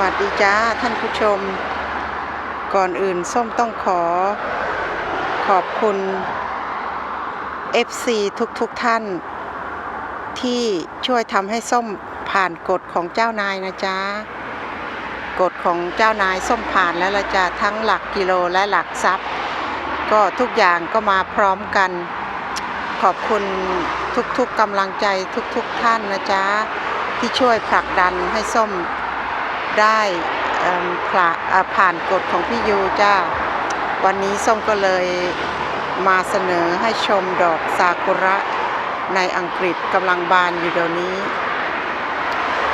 วัสดีจ้าท่านผู้ชม ก่อนอื่นส้มต้องขอขอบคุณ FC ทุกๆทท่าน ที่ช่วยทำให้ส้มผ่านกฎของเจ้านายนะจ๊ะกฎของเจ้านายส้มผ่านแล้วละจ้ะทั้งหลักกิโลและหลักทรัพย์ ก็ทุกอย่างก็มาพร้อมกัน ขอบคุณทุกๆกกำลังใจทุกๆท่านนะจ๊ะที่ช่วยผลักดันให้ส้ม ได้ผ่าผ่านกฎของพี่ยูจ้า วันนี้ส้มก็เลยมาเสนอให้ชมดอกซากุระในอังกฤษกำลังบานอยู่เดี๋ยวนี้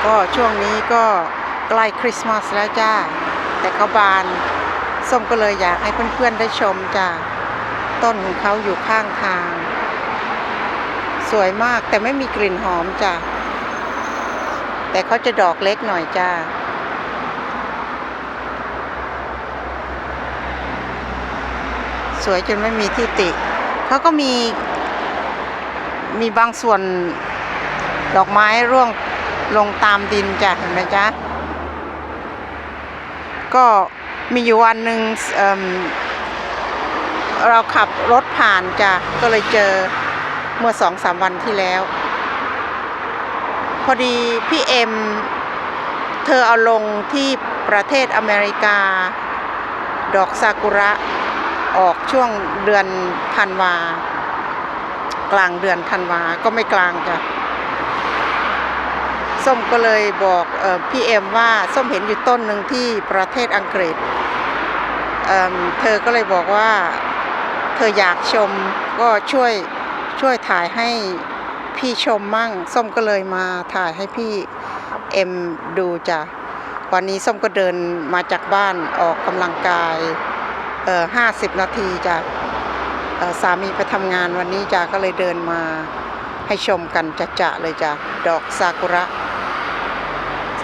ก็ช่วงนี้ก็ใกล้คริสต์มาสแล้วจ้า แต่เขาบานส้มก็เลยอยากให้เพื่อนๆได้ชมจ้า ต้นของเขาอยู่ข้างทาง สวยมากแต่ไม่มีกลิ่นหอมจ้า แต่เขาจะดอกเล็กหน่อยจ้า สวยจนไม่มีที่ติเขาก็มีมีบางส่วนดอกไม้ร่วงลงตามดินจ้ะเห็นไหมจ๊ะ ก็มีอยู่วันหนึ่งเเราขับรถผ่านจ้ะ ก็เลยเจอเมื่อสองสามวันที่แล้ว พอดีพี่เอ็ม เธอเอาลงที่ประเทศอเมริกา ดอกซากุระ ออกช่วงเดือนธันวา กลางเดือนธันวา ก็ไม่กลางจ้ะ ส้มก็เลยบอกออพี่เอ็มว่าส้มเห็นอยู่ต้นหนึ่งที่ประเทศอังกฤษเเธอก็เลยบอกว่าเธออยากชมก็ช่วยช่วยถ่ายให้พี่ชมมั่ง ส้มก็เลยมาถ่ายให้พี่เอ็มดูจ้ะ วันนี้ส้มก็เดินมาจากบ้านออกกำลังกาย เอ่อห้าสิบนาทีจ้ะสามีไปทำงานวันนี้จ้ะก็เลยเดินมาให้ชมกันจะจะๆเลยจ้ะดอกซากุระ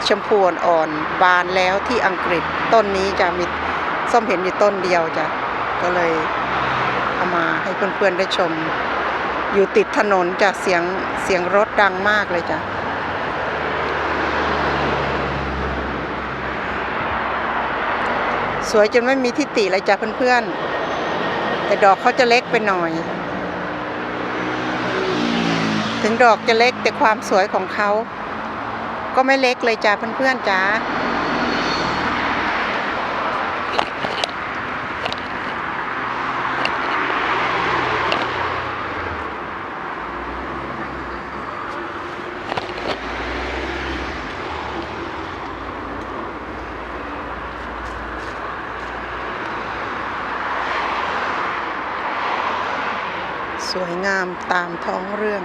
ชมพูอ่อนบานแล้วที่อังกฤษต้นนี้จะมีส้มเห็นอยู่ต้นเดียวจ้ะก็เลยเอามาให้เพื่อนๆได้ชม อยู่ติดถนนจ้ะเสียงเสียงรถดังมากเลยจ้ะ สวยจนไม่มีที่ติเลยจ้ะเพื่อนๆ แต่ดอกเขาจะเล็กไปหน่อย ถึงดอกจะเล็กแต่ความสวยของเขา ก็ไม่เล็กเลยจ้ะเพื่อนๆจ้า สวยงามตามท้องเรื่อง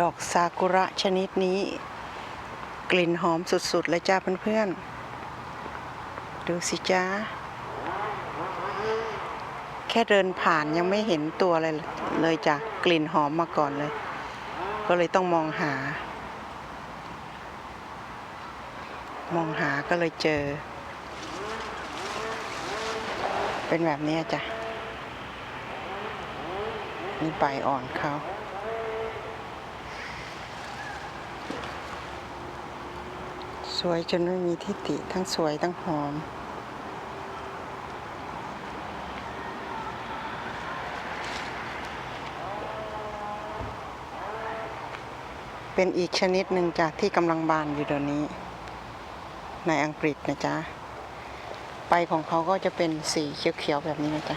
ดอกซากุระชนิดนี้ กลิ่นหอมสุดๆเลยจ้าเพื่อนๆ ดูสิจ้า แค่เดินผ่านยังไม่เห็นตัวอะไรเลยจ้ะกลิ่นหอมมาก่อนเลย ก็เลยต้องมองหา มองหาก็เลยเจอ เป็นแบบนี้จ้ะนี่ใบอ่อนเขา สวยจนไม่มีทิฏฐิทั้งสวยทั้งหอม เป็นอีกชนิดหนึ่งจากที่กำลังบานอยู่เดี๋ยวนี้ ในอังกฤษนะจ๊ะใบของเขาก็จะเป็นสีเขียวๆแบบนี้นะจ๊ะ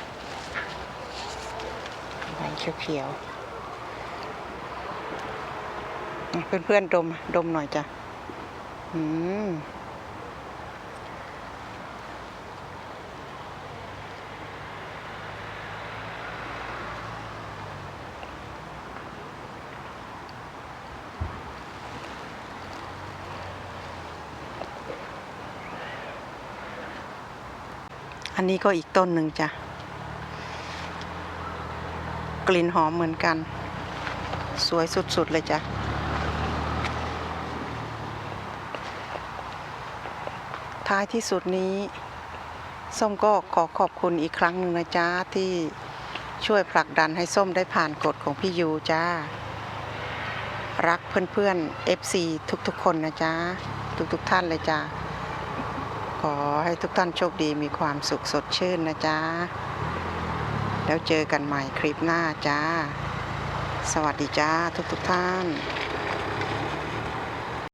ใบเขียวๆเพื่อนๆดมดมหน่อยจ้ะ อืมอันนี้ก็อีกต้นหนึ่งจ้ะ กลิ่นหอมเหมือนกัน สวยสุด ๆ เลยจ้ะ ท้ายที่สุดนี้ ส้มก็ขอขอบคุณอีกครั้งหนึ่งนะจ๊ะที่ช่วยผลักดันให้ส้มได้ผ่านกฎของพี่ยูจ้า รักเพื่อนๆ FC ทุกๆ คนนะจ๊ะทุกๆท่านเลยจ้าขอให้ทุกท่านโชคดีมีความสุขสดชื่นนะจ๊ะแล้วเจอกันใหม่คลิปหน้าจ้า สวัสดีจ้าทุกๆท่าน